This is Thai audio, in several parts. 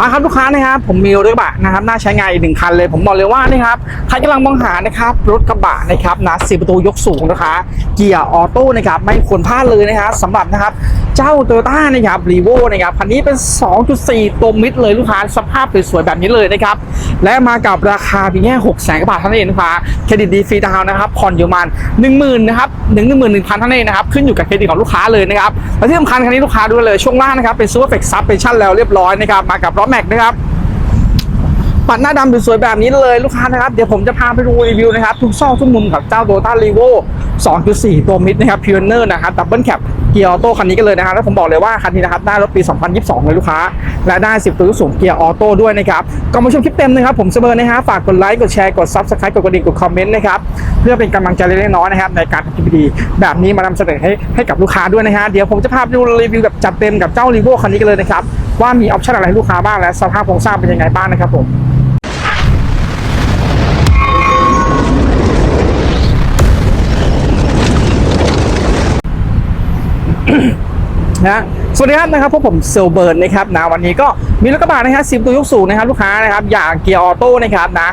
มาครับลูกค้านะครับ ผมมีรถกระบะนะครับน่าใช้งานอีกหนึ่งคันเลย ผมบอกเลยว่านะครับใครกำลังมองหานะครับรถกระบะนะครับนะสีประตูยกสูงนะคะ เกียร์ออโต้นะครับไม่ควรพลาดเลยนะครับสำหรับนะครับ เจ้าโตโยต้านะครับรีโวนะครับคันนี้เป็น 2.4 ตัวมิดเลยลูกค้าสภาพสวยๆแบบนี้เลยนะครับ และมากับราคาเพียงแค่6แสนกว่าบาทเท่านั้นเองลูกค้าเครดิตดีฟรีดาวน์นะครับผ่อนอยู่มาณ10,000นะครับ1 1 1 0 0 0เท่านั้นเองนะครับขึ้นอยู่กับเครดิตของลูกค้าเลยนะครับและที่สำคัญคันนี้ลูกค้าดูเลยช่วงล่างนะครับเป็นซูเปอร์เฟกซ์ซับเป็นชั่นแล้วเรียบร้อยนะครับมากับล้อแม็กนะครับ ปัดหน้าดำสวยๆแบบนี้เลยลูกค้านะครับ เดี๋ยวผมจะพาไปดูรีวิวนะครับ ทุกซอกทุกมุมกับเจ้าโตต้ารีโว2.4 ตัวมิดนะครับพิวเนอร์นะครับดับเบิลแคปเกียร์ออโต้คันนี้กันเลยนะครับแล้วผมบอกเลยว่าคันนี้นะครับได้รถปี 2022 เลยลูกค้า และได้ 10 ตัวสูงเกียร์ออโต้ด้วยนะครับก่อนมาชมคลิปเต็มนะครับ ผมเสมอนะฮะฝากกดไลค์กดแชร์กด Subscribe กดกระดิ่งกดคอมเมนต์นะครับเพื่อเป็นกำลังใจเล็กน้อยนะครับในการทำคลิปดีแบบนี้มานำเสนอให้ให้กับลูกค้าด้วยนะฮะเดี๋ยวผมจะพาไปดูรีวิวแบบจัดเต็มกับเจ้ารีโวคันนี้กันเลยนะครับว่ามีออปชั่นอะไรให้ลูกค้าบ้างและสภาพโครงสร้างเป็นยังไงบ้างนะครับผม นะสวัสดีครับนะครับพวกผมเซลเบิร์นนะครับนะวันนี้ก็มีรถกระบะนะครับสิบตัวยกสูงนะครับลูกค้านะครับอย่างเกียร์ออโต้นะครับนะ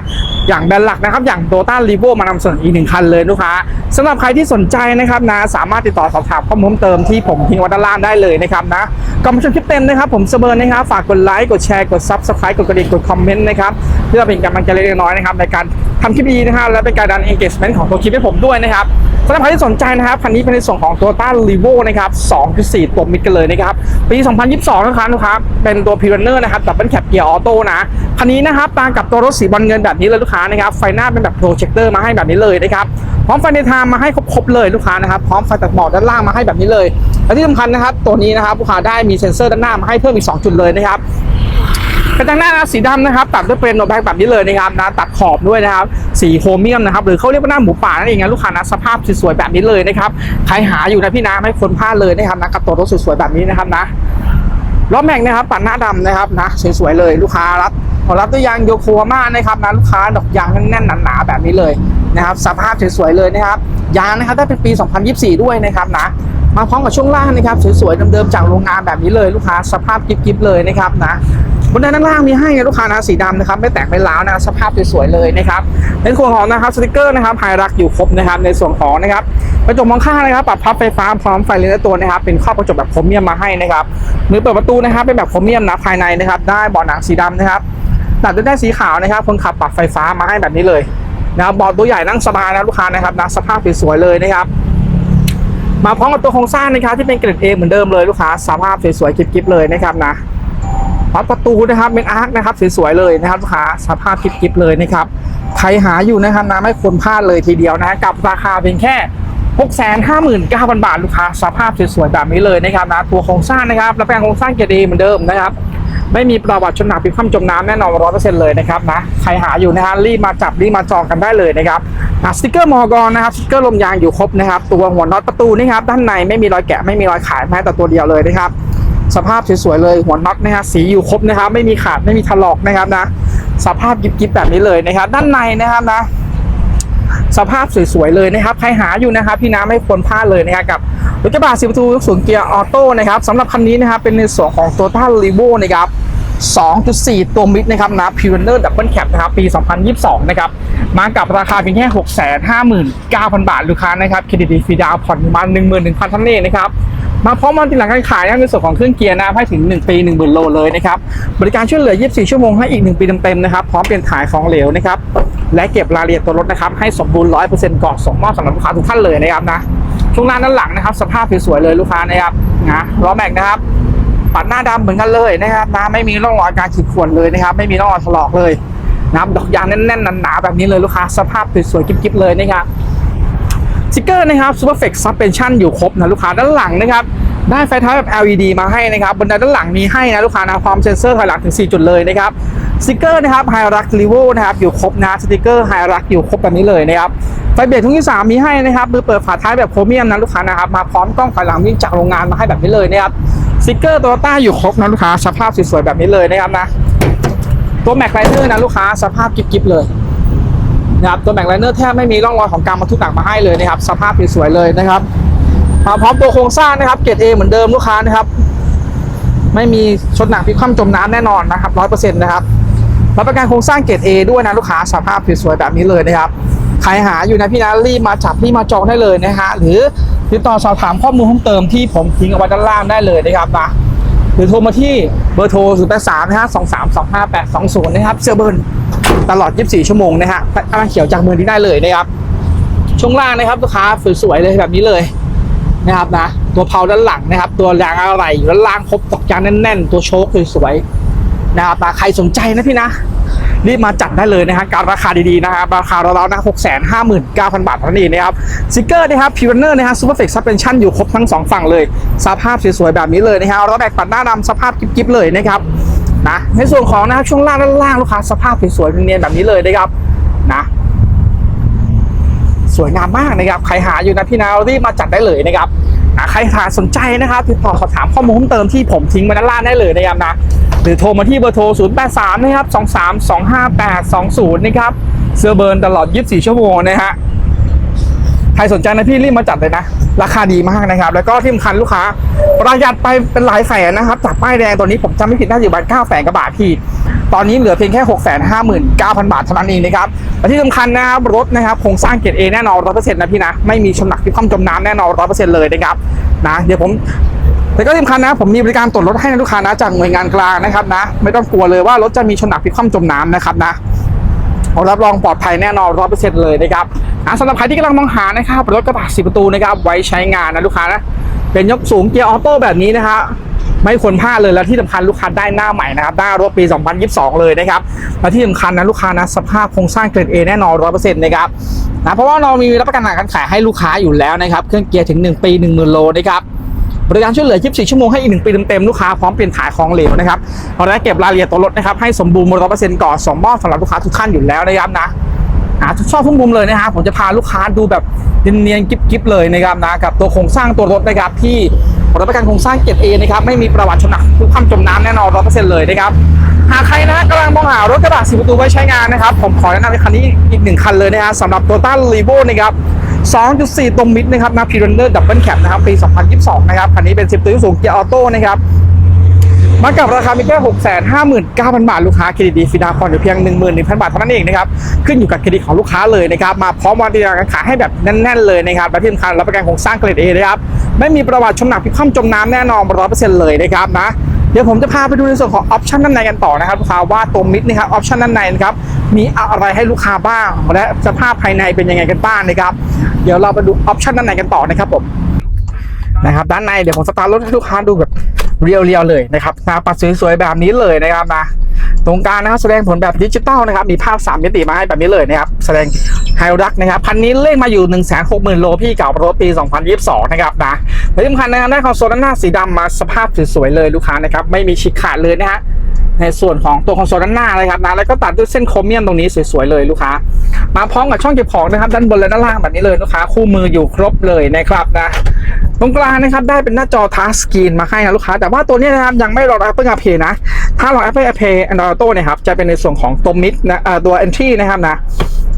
อย่างแบรนด์หลักนะครับ อย่างโตต้ารีโวมานำเสนออีกหนึ่งคันเลยลูกค้าสำหรับใครที่สนใจนะครับนะสามารถติดต่อสอบถามข้อมูลเพิ่มเติมที่ผมทิ้งไว้ด้านล่างได้เลยนะครับนะก่อนมาชมคลิปเต็มนะครับ ผมเซลเบิร์นนะครับ ฝากกดไลค์กดแชร์กดซับสไครต์กดกระดิ่งกดคอมเมนต์นะครับเพื่อเป็นกำลังใจเล็กน้อยนะครับในการทำคลิปดีนะครับและเป็นการดัน engagement ของตัวคลิปให้ผมด้วยนะครับสำหรับใครที่สนใจนะครับคันนี้เป็นในส่วนของ Toyota r e v o นะครับ 2.4 ตัวมิดกันเลยนะครับ ปี 2022 นะครับลูกค้าเป็นตัว p i r a n e r นะครับดับเบิลแคปเกียร์ออโต้นะ คันนี้นะครับตามกับตัวรถสีบอลเงินแบบนี้เลยลูกค้านะครับไฟหน้าเป็นแบบโปรเจคเตอร์มาให้แบบนี้เลยนะครับพร้อมไฟในทางมาให้ครบๆเลยลูกค้านะครับพร้อมไฟตัดหมอกด้านล่างมาให้แบบนี้เลยและที่สำคัญนะครับตัวนี้นะครับลูกค้าได้มีเซ็นเซอร์ด้านหน้ามาให้เพิ่มอีก 2 จุดเลยนะครับกระจังหน้าสีดำนะครับตัดด้วยเป็นโนแบ็กแบบนี้เลยนะครับนะตัดขอบด้วยนะครับสีโครเมียมนะครับหรือเขาเรียกว่าหน้าหมูป่านั่นเองนะลูกค้านะสภาพสวยๆแบบนี้เลยนะครับใครหาอยู่นะพี่นะไม่ควรพลาดเลยนะครับนะกับตัวรถสวยๆแบบนี้นะครับนะล้อแม็กนะครับปัดหน้าดำนะครับนะสวยๆเลยลูกค้ารับ รับด้วยยางโยโกฮาม่านะครับนะลูกค้าดอกยางแน่นหนาๆแบบนี้เลยนะครับสภาพสวยๆเลยนะครับยางนะครับได้เป็นปี 2024 ด้วยนะครับนะมาพร้อมกับช่วงล่างนะครับสวยๆเดิมๆจากโรงงานแบบนี้เลยลูกค้าสภาพกิ๊บๆเลยนะครับนะบนด้านล่างมีให้ลูกค้านะสีดำนะครับไม่แตกไม่ร้าวนะสภาพสวยๆเลยนะครับในส่วนของนะครับสติกเกอร์นะครับไฮรักอยู่ครบนะครับในส่วนของนะครับกระจกมองข้างนะครับปรับพับไฟฟ้าพร้อมไฟเลนส์ตัวนะครับเป็นครอบกระจกแบบโครเมียมมาให้นะครับมือเปิดประตูนะครับเป็นแบบโครเมียมนะภายในนะครับได้เบาะหนังสีดำนะครับ ตัดด้วยได้านสีขาวนะครับ คนขับปรับไฟฟ้ามาให้แบบนี้เลยนะครับเบาะตัวใหญ่นั่งสบายนะลูกค้านะครับนะสภาพสวยๆเลยนะครับ มาพร้อมกับตัวโครงสร้างนะครับที่เป็นเกรดเอเหมือนเดิมเลยลูกค้าสภาพสวยๆกิ๊บๆเลยนะครับนะพับประตูนะครับเป็นอาร์คนะครับสวยๆเลยนะครับลูกค้าสภาพกิ๊บๆเลยนะครับใครหาอยู่นะครับนะไม่ควรพลาดเลยทีเดียวนะกับราคาเพียงแค่659,000 บาทลูกค้าสภาพสวยๆแบบนี้เลยนะครับนะตัวโครงสร้างนะครับและแปลงโครงสร้างเกร์ดีเหมือนเดิมนะครับ ไม่มีประวัติชนหนักพิคว่ำจมน้ำแน่นอนร้อยเปอร์เซ็นต์เลยนะครับนะใครหาอยู่นะฮะรีบมาจับรีบมาจองกันได้เลยนะครับสติกเกอร์มอกรนะครับสติกเกอร์ลมยางอยู่ครบนะครับตัวหัวน็อตประตูนี่ครับด้านในไม่มีรอยแกะไม่มีรอยขายแม้แต่ตัวเดียวเลยนะครับสภาพสวยๆเลยหัวน็อตนะฮะสีอยู่ครบนะครับไม่มีขาดไม่มีถลอกนะครับนะสภาพกิบๆแบบนี้เลยนะครับด้านในนะครับนะ สภาพสวยๆเลยนะครับใครหาอยู่นะครับพี่น้ำไม่ควรพลาดเลยนะครับกับรถกระบะสีประตูยกสูงเกียร์ออโต้นะครับสำหรับคันนี้นะครับเป็นในส่วนของตัวต้ารีโวนะครับ 2.4 ตัวมิดนะครับนะพิวเนอร์ดับเบิลแคปนะครับปี 2022 นะครับ มากับราคาเพียงแค่ 659,000 บาท ลูกค้านะครับเครดิตฟรีดาวน์ผ่อนประมาณ11,000ท่านนี้นะครับ มาพร้อมมันติดหลังการขายนะในส่วนของเครื่องเกียร์นะให้ถึง 1 ปี10,000โลเลยนะครับ บริการช่วยเหลือ 24 ชั่วโมงให้อีก 1 ปีเต็มๆนะครับ พร้อมเปลี่ยนถ่ายของเหลวนะครับ และเก็บรายละเอียดตัวรถนะครับ ให้สมบูรณ์ 100%ก่อนส่งมอบสำหรับลูกค้าทุกท่านเลยนะครับนะช่วงล่าด้านหลังนะครับ สภาพสวยๆเลยลูกค้านะครับนะล้อแม็กนะครับ ปัดหน้าดำเหมือนกันเลยนะครับนะไม่มีร่องรอยการขีดข่วนเลยนะครับ ไม่มีร่องรอยถลอกเลยนะครับดอกยางแน่นๆหนาๆแบบนี้เลยลูกค้าสภาพสวยๆกิ๊บๆเลยนะครับสติกเกอร์นะครับ Super Flex Suspension อยู่ครบนะลูกค้าด้านหลังนะครับได้ไฟท้ายแบบ LED มาให้นะครับบนด้านหลังมีให้นะลูกค้านะความเซ็นเซอร์ถอยหลังถึง 4 จุดเลยนะครับสติกเกอร์นะครับ High Rack r e v o นะครับอยู่ครบนะสติกเกอร์ High Rack อยู่ครบแบบนี้เลยนะครับไฟเบรกทุกที่สามมีให้นะครับมือเปิดฝาท้ายแบบโครเมียมนะลูกค้านะครับมาพร้อมกล้องถอยหลังวิ่งจากโรงงานมาให้แบบนี้เลยนะครับ สติกเกอร์โตโยต้าอยู่ครบนะลูกค้าสภาพสวยๆแบบนี้เลยนะครับนะตัวแม็กไลเนอร์นะลูกค้าสภาพกิ๊บๆเลยนะครับตัวแม็กไลเนอร์แทบไม่มีร่องรอยของการบรรทุกหนักมาให้เลยนะครับ สภาพสวยๆเลยนะครับมาพร้อมตัวโครงสร้างนะครับเกรด A เหมือนเดิมลูกค้านะครับไม่มีชนหนักพิคว่ำจมน้ำแน่นอนนะครับร้อยเปอร์เซ็นต์นะครับรับประกันโครงสร้างเกรด A ด้วยนะลูกค้าสภาพสวยๆแบบนี้เลยนะครับ ใครหาอยู่นะพี่นะรีบมาจับรีบมาจองได้เลยนะฮะหรือติดต่อสอบถามข้อมูลเพิ่มเติมที่ผมทิ้งเอาไว้ด้านล่างได้เลยนะครับนะหรือโทรมาที่เบอร์โทร0 8 3นะฮะ2 3 2 5 8 2 0นะครับเซอร์เบิร์นตลอด 24 ชั่วโมงนะฮะกำลังเขียวจากมือที่ได้เลยนะครับช่วงล่างนะครับลูกค้าสวยๆเลยแบบนี้เลยนะครับนะตัวเพาด้านหลังนะครับ ตัวยางอะไรอยู่ด้านล่างครบตอกยางแน่นๆ ตัวโชคสวยๆนะครับนะใครสนใจนะพี่นะ รีบมาจัดได้เลยนะฮะการราคาดีๆนะครับราคาเราๆนะหกแสนห้าหมื่นเก้าพันบาทเท่านั้นเองนะครับสติกเกอร์นะครับพิวเนอร์นะฮะซูเปอร์เฟกซัสเพนชั่นอยู่ครบทั้งสองฝั่งเลยสภาพสวยๆแบบนี้เลยนะฮะรถแบกปัดหน้าดำสภาพกิ๊บๆเลยนะครับนะในส่วนของนะครับช่วงล่างด้านล่างลูกค้าสภาพสวยๆเนียนๆแบบนี้เลยนะครับนะสวยงามมากนะครับใครหาอยู่นะพี่นารีบมาจัดได้เลยนะครับ ใครหาสนใจนะครับติดต่อสอบถามข้อมูลเพิ่มเติมที่ผมทิ้งไว้ด้านล่างได้เลยนะครับนะหรือโทรมาที่เบอร์โทร 0 8 3 นะครับ 23 25 8 20 นะครับ เสื้อเบิร์นตลอด 24 ชั่วโมงนะฮะใครสนใจนะพี่รีบมาจัดเลยนะ ราคาดีมากนะครับ แล้วก็ที่สำคัญลูกค้าประหยัดไปเป็นหลายแสนนะครับ จากป้ายแดงตัวนี้ผมจำไม่ผิดน่าจะอยู่ประมาณ9แสนกว่าบาทพี่ ตอนนี้เหลือเพียงแค่ 6 5 9 0 0 0 บาทเท่านั้นเองนะครับและที่สำคัญนะครับรถนะครับโครงสร้างเกรดเอแน่นอน100%นต์นะพี่นะไม่มีชนหนักที่คว่ำจมน้ำแน่นอน100%เซ็นต์เลยนะครับนะเดี๋ยวผมแต่ก็สำคัญนะผมมีบริการตรวจรถให้นะลูกค้านะจากหน่วยงานกลางนะครับนะ ไม่ต้องกลัวเลยว่ารถจะมีชนหนักพลิกคว่ำจมน้ำนะครับนะรับรองปลอดภัยแน่นอนร้อยเปอร์เซ็นต์เลยนะครับอะสำหรับใครที่กำลังมองหานะครับรถกระบะสีประตูนะครับไว้ใช้งานนะลูกค้านะเป็นยกสูงเกียร์ออโต้แบบนี้นะฮะ ไม่ควรพลาดเลยแล้วที่สำคัญลูกค้าได้หน้าใหม่นะครับได้รถปี 2022 เลยนะครับและที่สำคัญนะลูกค้านะสภาพโครงสร้างเกรด A แน่นอน100%นะครับนะเพราะว่าเรามีรับประกันหลัการขายให้ลูกค้าอยู่แล้วนะครับเครื่องเกียร์ถึง 1 ปี 10,000 โลนะครับบริการช่วยเหลือ 24 ชั่วโมงให้อีก 1 ปีเต็มๆ ลูกค้าพร้อมเปลี่ยนถ่ายของเหลวนะครับเราได้เก็บรายละเอียดตัวรถนะครับให้สมบูรณ์ร้อยเปอร์เซ็นต์ก่อนสมมอบสำหรับลูกค้าทุกท่านอยู่แล้วนะครับนะ อ่าชอบทุกมุมเลยนะครับผมจะพาลูกค้าดูแบบเนียนๆกิ๊บๆเลยนะครับนะกับตัวโครงสร้างตัวรถนะครับที่รับประกันโครงสร้างเก็บเอนะครับไม่มีประวัติชนหนักทุกความจมน้ำแน่นอนร้อยเปอร์เซ็นต์เลยนะครับหากใครนะกำลังมองหารถกระบะสีประตูไว้ใช้งานนะครับ ผมขอแนะนำคันนี้อีกหนึ่งคันเลยนะฮะสำหรับตัวต้าลีโวนะครับ 2.4 ตรงมิดนะครับนะพีรันเนอร์ดับเบิลแคปนะครับปี 2022 นะครับ คันนี้เป็น 10 ตัวสูงเกียร์ออโต้นะครับ มากับราคามีแค่659,000 บาท ลูกค้าเครดิตดีฟิดาคอนอยู่เพียง 11,000 บาทเท่านั้นเองนะครับ ขึ้นอยู่กับเครดิตของลูกค้าเลยนะครับ มาพร้อมวันที่การขายให้แบบแน่นๆเลยนะครับและที่สำคัญรับประกันโครงสร้างเกรดเอนะครับ ไม่มีประวัติชมหนักพิคว่ำจมน้ำแน่นอน100%เลยนะครับนะ เดี๋ยวผมจะพาไปดูในส่วนของออปชันด้านในกันต่อนะครับลูกค้าว่าตัวมิดนะครับออปชันด้านในนะครับมีอะไรให้ลูกค้าบ้าง และสภาพภายในเป็นยังไงกันบ้างนะครับ เดี๋ยวเราไปดูออปชันด้านในกันต่อนะครับผมนะครับด้านในเดี๋ยวผมสตาร์ทรถให้ลูกค้าดูแบบ เรียวๆเลยนะครับหน้าปัดสวยๆแบบนี้เลยนะครับนะตรงกลางนะครับแสดงผลแบบดิจิตอลนะครับมีภาพ 3 มิติมาให้แบบนี้เลยนะครับแสดงไฮรักนะครับพันนี้เลขมาอยู่ 1 6 0 0 0 0 โลพี่เก่ารถปี 2022 นะครับนะและที่สำคัญนะครับได้คอนโซลด้านหน้าสีดำมาสภาพสวยๆเลยลูกค้านะครับไม่มีฉีกขาดเลยนะฮะ ในส่วนของตัวคอนโซลด้านหน้าเลยครับนะแล้วก็ตัดด้วยเส้นโครเมียมตรงนี้สวยๆเลยลูกค้า มาพร้อมกับช่องเก็บของนะครับด้านบนและด้านล่างแบบนี้เลยลูกค้าคู่มืออยู่ครบเลยนะครับนะตรงกลางนะครับได้เป็นหน้าจอทัชสกรีนมาให้นะลูกค้า แต่ว่าตัวนี้นะครับยังไม่รองรับ Apple CarPlay นะ ถ้ารอง Apple CarPlay Android Auto เนะครับจะเป็นในส่วนของตัวมิดนะเอ่อตัว Entry นะครับนะ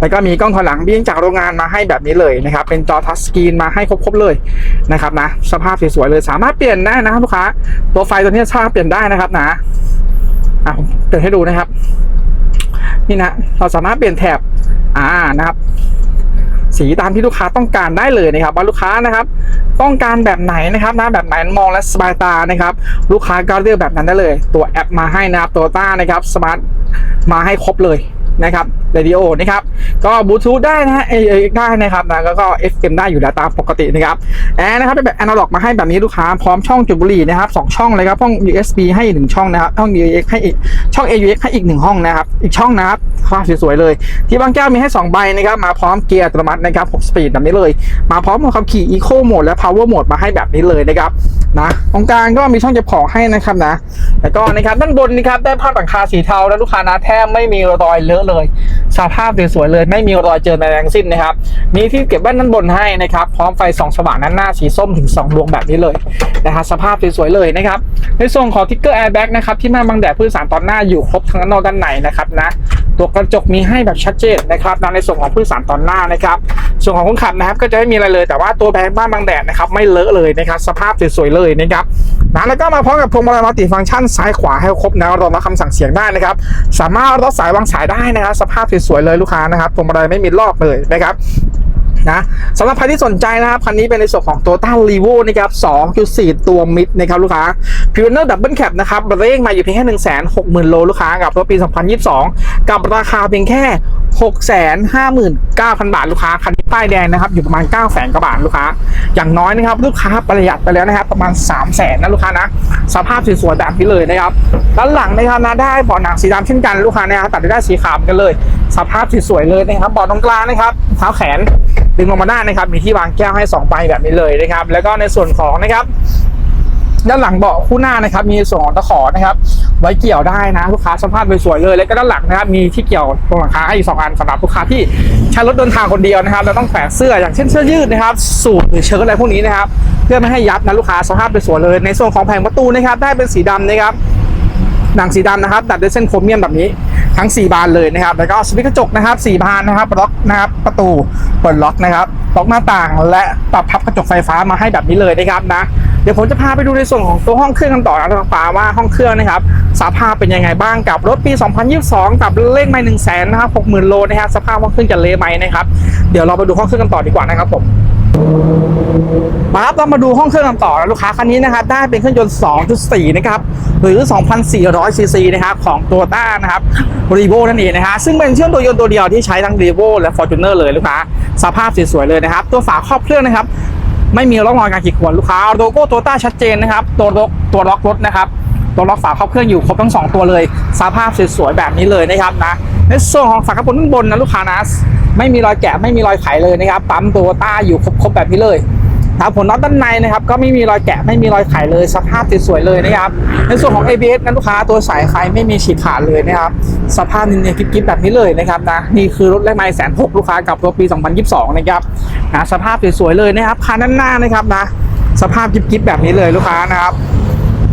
แล้วก็มีกล้องถอยหลังบิ้งจากโรงงานมาให้แบบนี้เลยนะครับ เป็นจอทัชสกรีนมาให้ครบๆเลยนะครับนะ สภาพสวยๆเลย สามารถเปลี่ยนได้นะครับลูกค้า ตัวไฟตัวนี้สามารถเปลี่ยนได้นะครับนะ อะผมเปิดให้ดูนะครับ นี่นะเราสามารถเปลี่ยนแถบอ่านะครับ สีตามที่ลูกค้าต้องการได้เลยนะครับ ว่าลูกค้านะครับ ต้องการแบบไหนนะครับนะแบบไหนมองและสบายตานะครับ ลูกค้าก็เลือกแบบนั้นได้เลย ตัวแอปมาให้นะครับตัวต้านะครับสมาร์ทมาให้ครบเลย นะครับเรดิโอนะครับก็บลูทูธได้นะฮะ AX ได้นะครับนะแล้วก็ FM ได้อยู่แล้วตามปกตินะครับแอร์นะครับเป็นแบบ analog มาให้แบบนี้ลูกค้าพร้อมช่องจุดบุหรี่นะครับสองช่องเลยครับช่อง USB ให้หนึ่งช่องนะครับช่อง AUX ให้อีกช่อง AUX ให้อีกหนึ่งห้องนะครับอีกช่องนะครับภาพสวยๆเลย ที่บางแก้วมีให้สองใบนะครับมาพร้อมเกียร์อัตโนมัตินะครับ6สปีดแบบนี้เลย มาพร้อมกับขับขี่ Eco Mode และ Power Mode มาให้แบบนี้เลยนะครับนะตรงกลางก็มีช่องเก็บของให้นะครับนะแล้วก็นะครับด้านบนนะครับได้ผ้าหลังคาสีเทาแล้วลูกค้านะแทบไม่มีรอยเลอะเลย สภาพสวยๆเลย ไม่มีรอยเจอในแรงสิ้นนะครับ มีที่เก็บแว่นด้านบนให้นะครับ พร้อมไฟส่องสว่างด้านหน้าสีส้มถึง 2 ดวงแบบนี้เลยนะครับสภาพสวยๆเลยนะครับ ในส่วนของทิกเกอร์แอร์แบ็กนะครับที่มาบังแดดผู้โดยสารตอนหน้าอยู่ครบทั้งด้านนอกด้านในนะครับนะ ตัวกระจกมีให้แบบชัดเจนนะครับในส่วนของผู้โดยสารตอนหน้านะครับส่วนของคนขับนะครับก็จะไม่มีอะไรเลย แต่ว่าตัวแบงบ้านบางแดดนะครับไม่เลอะเลยนะครับสภาพสวยๆเลยนะครับนะแล้วก็มาพร้อมกับพวงมาลัยมัลติฟังก์ชันซ้ายขวาให้ครบนะรองรับคำสั่งเสียงได้นะครับสามารถรับสายวางสายได้นะครับสภาพสวยๆเลยลูกค้านะครับพวงมาลัยไม่มีลอกเลยนะครับ นะสำหรับใครที่สนใจนะครับคันนี้เป็นในส่วนของ Toyota r e v o นะครับ 2.4 ตัวมิดนะครับลูกค้า p i o n e r Double Cab นะครับเร่งมาอยู่เพียงแค่ 160,000 โลลูกค้ากับรถปี 2022 กับราคาเพียงแค่ 659,000 บาทลูกค้าคันนี้ป้ายแดงนะครับอยู่ประมาณ 9 0 0 0 0 กว่าบาทลูกค้า อย่างน้อยนะครับลูกค้าประหยัดไปแล้วนะครับ ประมาณ 300,000นะลูกค้านะสภาพสวยๆแบบนี้เลยนะครับด้านหลังนะครับนะได้เบาะหนังสีดำเช่นกันลูกค้านะครับตัดได้สีขาวกันเลย สภาพสวยๆเลยนะครับเบาะตรงกลางนะครับเท้าแขนดึงลงมาได้นะครับมีที่วางแก้วให้2ใบแบบนี้เลยนะครับ แล้วก็ในส่วนของนะครับด้านหลังเบาะคู่หน้านะครับ มีส่วนของตะขอนะครับ ไว้เกี่ยวได้นะลูกค้าสภาพสวยๆเลย แล้วก็ด้านหลังนะครับมีที่เกี่ยวตรงหลังคาให้อีกสองอันสำหรับลูกค้าที่ใช้รถเดินทางคนเดียวนะครับแล้วต้องแฝงเสื้ออย่างเช่นเสื้อยืดนะครับ สูทหรือเชิ้ตอะไรพวกนี้นะครับ เพื่อไม่ให้ยับนะลูกค้าสภาพสวยๆเลย ในส่วนของแผงประตูนะครับ ได้เป็นสีดำนะครับหนังสีดำนะครับตัดด้วยเส้นโครเมียมแบบนี้ทั้ง 4 บานเลยนะครับ แล้วก็สวิตช์กระจกนะครับ 4 บานนะครับล็อกนะครับประตูเปิดล็อกนะครับล็อกหน้าต่างและปรับพับกระจกไฟฟ้ามาให้แบบนี้เลยนะครับนะ ดี๋ยวผมจะพาไปดูในส่วนของตัวห้องเครื่องกันต่อนะทางฟ้าว่าห้องเครื่องนะครับสภาพเป็นยังไงบ้างกับรถปี 2022 กับเลขไม่หนึ่งแสนนะครับ60,000โลนะครับสภาพห้องเครื่องจะเละไหมนะครับเดี๋ยวเราไปดูห้องเครื่องกันต่อดีกว่านะครับผมมาครับเรามาดูห้องเครื่องกันต่อนะลูกค้าคันนี้นะครับได้เป็นเครื่องยนต์ 2.4 นะครับหรือ 2,400 ซีซีนะครับของตัวต้านะครับรีโวนั่นเองนะฮะซึ่งเป็นเครื่องตัวยนต์ตัวเดียวที่ใช้ทั้งรีโวและ Fortuner เลยลูกค้าสภาพสวยๆเลยนะครับ ตัวฝาครอบเครื่องนะครับ ไม่มีร่องรอยการขีดข่วนลูกค้าโลโก้โตต้าชัดเจนนะครับ ตัวล็อกตัวล็อกรถนะครับตัวล็อกฝาครอบเครื่องอยู่ครบทั้ง 2 ตัวเลย สภาพสวยๆแบบนี้เลยนะครับนะในส่วนของฝากระโปรงด้านบนนะลูกค้านะไม่มีรอยแกะไม่มีรอยไขเลยนะครับปั๊มโตต้าอยู่ครบๆแบบนี้เลย ครับผลน็อตด้านในนะครับก็ไม่มีรอยแกะไม่มีรอยไขเลยสภาพสวยๆเลยนะครับในส่วนของ ABS นั้นลูกค้าตัวสายไฟไม่มีฉีกขาดเลยนะครับสภาพเนียนๆกิ๊บๆแบบนี้เลยนะครับนะนี่คือรถแรกไม้แสนหกลูกค้ากับรถปี 2022 นะครับนะสภาพสวยๆเลยนะครับคันด้านหน้านะครับนะสภาพกิ๊บๆแบบนี้เลยลูกค้านะครับ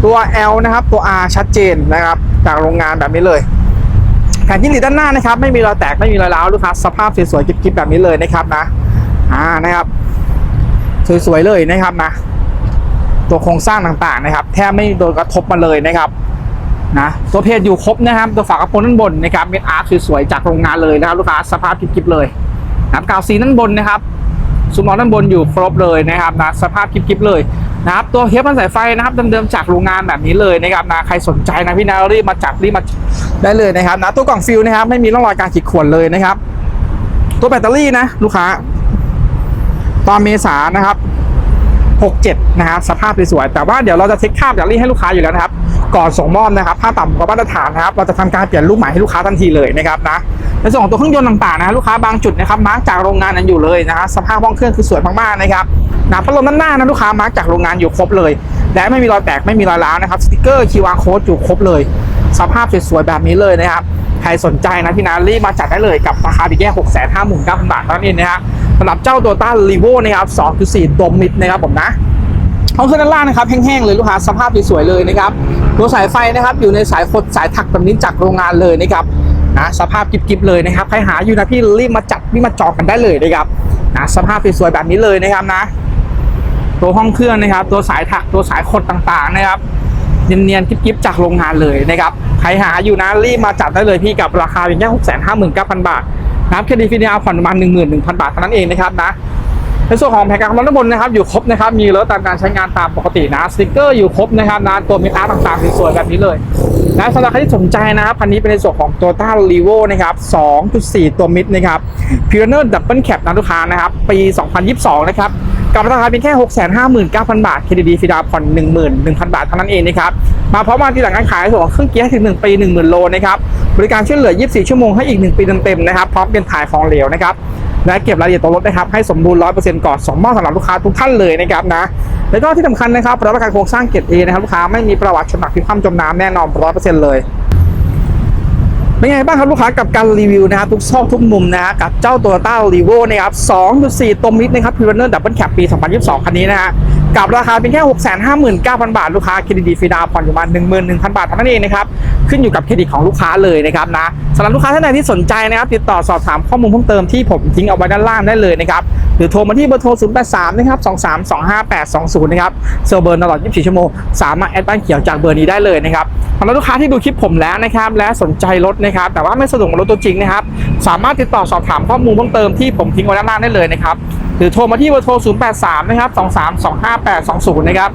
ตัว L นะครับตัว R ชัดเจนนะครับจากโรงงานแบบนี้เลยแผงที่หลีด้านหน้านะครับไม่มีรอยแตกไม่มีรอยร้าวลูกค้าสภาพสวยๆกิ๊บๆแบบนี้เลยนะครับนะอ่านะครับ สวยๆเลยนะครับนะ ตัวโครงสร้างต่างๆนะครับ แทบไม่โดนกระทบมาเลยนะครับนะตัวเพจอยู่ครบนะครับ ตัวฝากระโปรงด้านบนนะครับเป็นอาร์ตสวยๆจากโรงงานเลยนะครับลูกค้าสภาพกิบๆเลยนะครับกาวซีด้านบนนะครับซุ้มล้อด้านบนอยู่ครบเลยนะครับนะสภาพกิบๆเลยนะครับตัวเทปมันสายไฟนะครับเดิมๆจากโรงงานแบบนี้เลยนะครับนะใครสนใจนะพี่นารีบมาจับรีบมาได้เลยนะครับนะตัวกล่องฟิลนะครับไม่มีร่องรอยการขีดข่วนเลยนะครับ ตัวแบตเตอรี่นะลูกค้า ตอนเมษานะครับ 67 นะครับสภาพสวยๆแต่ว่าเดี๋ยวเราจะเช็คค่าแบตเตอรี่ให้ลูกค้าอยู่แล้วนะครับ ก่อนส่งมอบนะครับ ถ้าต่ำกว่ามาตรฐานนะครับ เราจะทำการเปลี่ยนลูกใหม่ให้ลูกค้าทันทีเลยนะครับนะในส่วนของตัวเครื่องยนต์ต่างๆนะลูกค้าบางจุดนะครับมาร์กจากโรงงานนั้นอยู่เลยนะฮะสภาพห้องเครื่องคือสวยมากๆนะครับนะพัดลมด้านหน้านะลูกค้ามาร์กจากโรงงานอยู่ครบเลย และไม่มีรอยแตกไม่มีรอยร้าวนะครับสติกเกอร์ QR code อยู่ครบเลย สภาพสวยๆแบบนี้เลยนะครับใครสนใจนะพี่นารีบมาจัดได้เลยกับราคาเพียงแค่6 5 9 0 0 0บาทเท่านั้นเองนะฮะ สำหรับเจ้าตัวต้ารีโวนะครับ 2.4ตัวมิดนะครับผมนะห้องเครื่องด้านล่างนะครับแห้งๆเลยลูกค้าสภาพสวยๆเลยนะครับตัวสายไฟนะครับอยู่ในสายคดสายถักแบบนี้จากโรงงานเลยนะครับนะสภาพกิบๆเลยนะครับใครหาอยู่นะพี่รีบมาจัดรีบมาจองกันได้เลยนะครับนะสภาพสวยๆแบบนี้เลยนะครับนะ ตัวห้องเครื่องนะครับ ตัวสายถักตัวสายคดต่างๆนะครับเนียนๆกิบๆจากโรงงานเลยนะครับใครหาอยู่นะรีบมาจัดได้เลยพี่กับราคาเพียงแค่หกแสนห้าหมื่นเก้าพันบาท นะครับเครดิตฟินอาผ่อนประมาณหนึ่งหมื่นหนึ่งพันบาทเท่านั้นเองนะครับนะในส่วนของแผงกลางด้านบนนะครับอยู่ครบนะครับมีรถตามการใช้งานตามปกตินะสติกเกอร์อยู่ครบนะครับนะตัวมีอาร์ตต่างๆสวยๆแบบนี้เลยและสำหรับใครที่สนใจนะครับคันนี้เป็นในส่วนของ Toyota r e v o นะครับ2.4 ตัวมิดนะครับ p i o n e r Double Cab นะลูกค้านะครับปี 2022 นะครับกับราคาเพียงแค่ 659,000 บาท เครดิตฟิดาผ่อน 11,000 บาทเท่านั้นเองนะครับ มาพร้อมมาที่หลังการขายส่วนของเครื่องเกียร์ถึง 1 ปี 10,000 โลนะครับ บริการช่วยเหลือ 24 ชั่วโมงให้อีก 1 ปีเต็มๆนะครับพร้อมเป็นถ่ายของเหลวนะครับและเก็บรายละเอียดตัวรถนะครับให้สมบูรณ์ 100%ก่อนส่งมอบสำหรับลูกค้าทุกท่านเลยนะครับนะแล้วก็ที่สำคัญนะครับรับประกันโครงสร้างเกรดเอนะครับลูกค้าไม่มีประวัติชนหนักพลิกคว่ำจมน้ำแน่นอน 100%เลยเป็นไงบ้างครับลูกค้ากับการรีวิวนะครับทุกซอกทุกมุมนะฮะกับเจ้า Toyota r e v o นะครับ 2.4ตัวมิดนะครับ p i o n e r Double Cab ปี 2022 คันนี้นะฮะ กับราคาเพียงแค่ 659,000 บาท ลูกค้าเครดิตดีฟรีดาวน์ผ่อนอยู่มา11,000 บาทเท่านั้นเองนะครับขึ้นอยู่กับเครดิตของลูกค้าเลยนะครับนะสำหรับลูกค้าท่านใดที่สนใจนะครับ ติดต่อสอบถามข้อมูลเพิ่มเติมที่ผมทิ้งเอาไว้ด้านล่างได้เลยนะครับหรือโทรมาที่เบอร์โทร 083 นะครับ 2325820 นะครับเซลเบอร์ตลอด 24 ชั่วโมง สามารถแอดบ้านเขียวจากเบอร์นี้ได้เลยนะครับสำหรับลูกค้าที่ดูคลิปผมแล้วนะครับ และสนใจรถนะครับ แต่ว่าไม่สะดวกมารถตัวจริงนะครับ สามารถติดต่อสอบถามข้อมูลเพิ่มเติมที่ผมทิ้งไว้ด้านล่างได้เลยนะครับ หรือโทรมาที่เบอร์โทร 083 นะครับ 2325820 นะครับ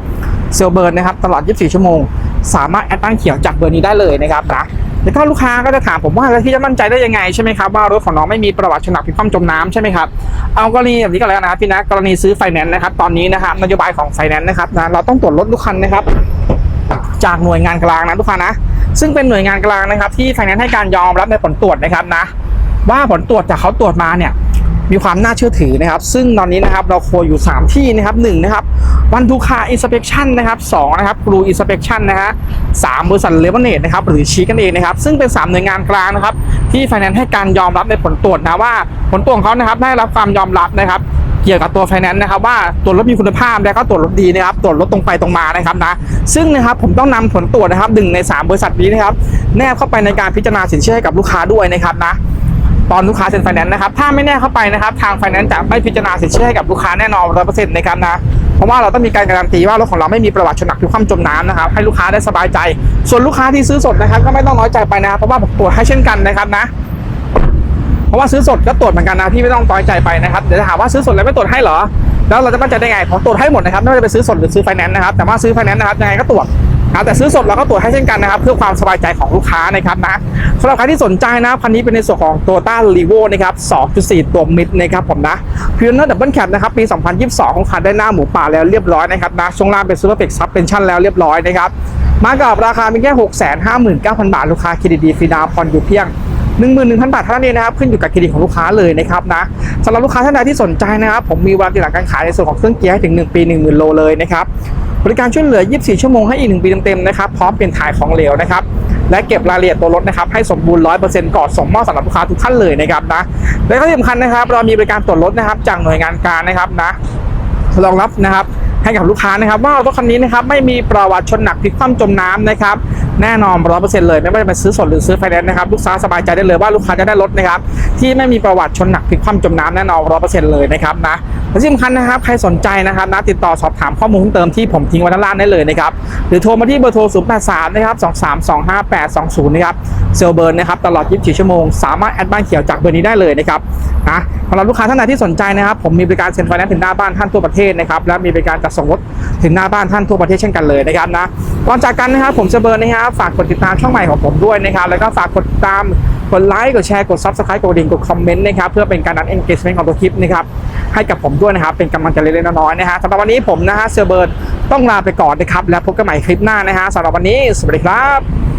เซลเบิร์นนะครับตลอด 24 ชั่วโมง สามารถแอดบ้านเขียวจากเบอร์นี้ได้เลยนะครับนะแล้วก็ลูกค้าก็จะถามผมว่าแล้วที่จะมั่นใจได้ยังไงใช่ไหมครับว่ารถของน้องไม่มีประวัติชนหนักพิคว่ำจมน้ำใช่ไหมครับเอากรณีแบบนี้ก็แล้วนะครับพี่นะกรณีซื้อไฟแนนซ์นะครับตอนนี้นะครับนโยบายของไฟแนนซ์นะครับนะเราต้องตรวจรถทุกคันนะครับ จากหน่วยงานกลางนะทุกคนนะ ซึ่งเป็นหน่วยงานกลางนะครับ ที่ไฟแนนซ์ให้การยอมรับในผลตรวจนะครับนะ ว่าผลตรวจจากเขาตรวจมาเนี่ย มีความน่าเชื่อถือนะครับ ซึ่งตอนนี้นะครับเราโคอยู่ 3 ที่นะครับหนึ่งนะครับวันทูคาอินสเป t ชันนะครับสองนะครับกรูอินสเป t ชันนะฮะสามบริษัทเลเวเนตนะครับหรือชีกันเองนะครับ ซึ่งเป็น 3 หน่วยงานกลางนะครับ ที่ไฟแนนซ์ให้การยอมรับในผลตรวจนะว่าผลตรวจของเขานะครับได้รับความยอมรับนะครับเกี่ยวกับตัวไฟแนนซ์นะครับว่าตรวจรถมีคุณภาพและก็ตรวจรถดีนะครับตรวจรถตรงไปตรงมานะครับนะซึ่งนะครับผมต้องนำผลตรวจนะครับหนึ่งใน 3 บริษัทนี้นะครับแนบเข้าไปในการพิจารณาสินเชื่อให้กับลูกค้าด้วยนะครับนะ ตอนลูกค้าเซ็นไฟแนนซ์นะครับถ้าไม่แนบเข้าไปนะครับทางไฟแนนซ์จะไม่พิจารณาสินเชื่อให้กับลูกค้าแน่นอนร้อยเปอร์เซ็นต์นะครับนะเพราะว่าเราต้องมีการการันตีว่ารถของเราไม่มีประวัติชนหนักพลิกคว่ำจมน้ำนะครับให้ลูกค้าได้สบายใจ ส่วนลูกค้าที่ซื้อสดนะครับก็ไม่ต้องน้อยใจไปนะครับเพราะว่าผมตรวจให้เช่นกันนะครับนะเพราะว่าซื้อสดก็ตรวจเหมือนกันนะพี่ไม่ต้องต้อยใจไปนะครับเดี๋ยวจะถามว่าซื้อสดแล้วไม่ตรวจให้เหรอแล้วเราจะมั่นใจได้ไงผมตรวจให้หมดนะครับไม่ว่าจะเป็นซื้อสดหรือซื้อไฟแนนซ์นะครับแต่ว่าซื้อไฟแนนซ์นะครับยังไงก็ตรวจ นะแต่ซื้อสดเราก็ตรวจให้เช่นกันนะครับ เพื่อความสบายใจของลูกค้านะครับนะสำหรับใครที่สนใจนะคันนี้เป็นในส่วนของ t o y o t a r e v o นะครับ 2.4 ตัวมิดนะครับผมนะพิวเนอร์ดับเบิลแคปนะครับปี 2022 ของคันได้หน้าหมูป่าแล้วเรียบร้อยนะครับนะช่วงล่างเป็นซูเปอร์เฟกซับเป็นชั่นแล้วเรียบร้อยนะครับมากับราคาเพียงแค่ 659,000 บาท ลูกค้าเครดิตดีฟรีดาวผ่อนอยู่เพียง11,000 บาทเท่านั้นเองนะครับ ขึ้นอยู่กับเครดิตของลูกค้าเลยนะครับนะสำหรับลูกค้าท่านใดที่สนใจนะครับ ผมมีวารันตีหลังการขายในส่วนของเครื่องเกียร์ให้ถึง 1 ปี 10,000 โลเลยนะครับ บริการช่วยเหลือ 24 ชั่วโมงให้อีก 1 ปีเต็มๆนะครับพร้อมเปลี่ยนถ่ายของเหลวนะครับและเก็บรายละเอียดตัวรถนะครับให้สมบูรณ์ 100%ก่อนส่งมอบสำหรับลูกค้าทุกท่านเลยนะครับนะและที่สำคัญนะครับ เรามีบริการตรวจรถนะครับ จากหน่วยงานกลางนะครับนะรองรับนะครับให้กับลูกค้านะครับว่ารถคันนี้นะครับไม่มีประวัติชนหนักพลิกคว่ำจมน้ำนะครับแน่นอนร้อยเปอร์เซ็นต์เลยไม่ว่าจะเป็นซื้อสดหรือซื้อไฟแนนซ์นะครับลูกค้าสบายใจได้เลยว่าลูกค้าจะได้รถนะครับที่ไม่มีประวัติชนหนักพลิกคว่ำจมน้ำแน่นอนร้อยเปอร์เซ็นต์เลยนะครับนะ และที่สำคัญนะครับ ใครสนใจนะครับนะติดต่อสอบถามข้อมูลเพิ่มเติมที่ผมทิ้งไว้ด้านล่างได้เลยนะครับ หรือโทรมาที่เบอร์โทร 0 8 3 นะครับ 2 3 2 5 8 2 0 นะครับ เซลเบิร์นนะครับ ตลอด 24 ชั่วโมง สามารถแอดบ้านเขียวจากเบอร์นี้ได้เลยนะครับนะสำหรับลูกค้าท่านใดที่สนใจนะครับ ผมมีบริการเซ็นไฟแนนซ์ถึงหน้าบ้านท่านทั่วประเทศนะครับ และมีบริการจัดส่งรถถึงหน้าบ้านท่านทั่วประเทศเช่นกันเลยนะครับนะ ก่อนจากกันนะครับ ผมเซลเบิร์นนะครับ ฝากกดติดตามช่องใหม่ของผมด้วยนะครับ แล้วก็ฝากกดติดตาม กดไลค์กดแชร์กด subscribe กดดิ่งกดคอมเมนต์นะครับเพื่อเป็นการนัด engagement ของตัวคลิปนะครับให้กับผมด้วยนะครับเป็นกำลังใจเล็กๆน้อยๆนะฮะสำหรับวันนี้ผมนะฮะเซอร์เบิร์ตต้องลาไปก่อนนะครับแล้วพบกันใหม่คลิปหน้านะฮะสำหรับวันนี้สวัสดีครับ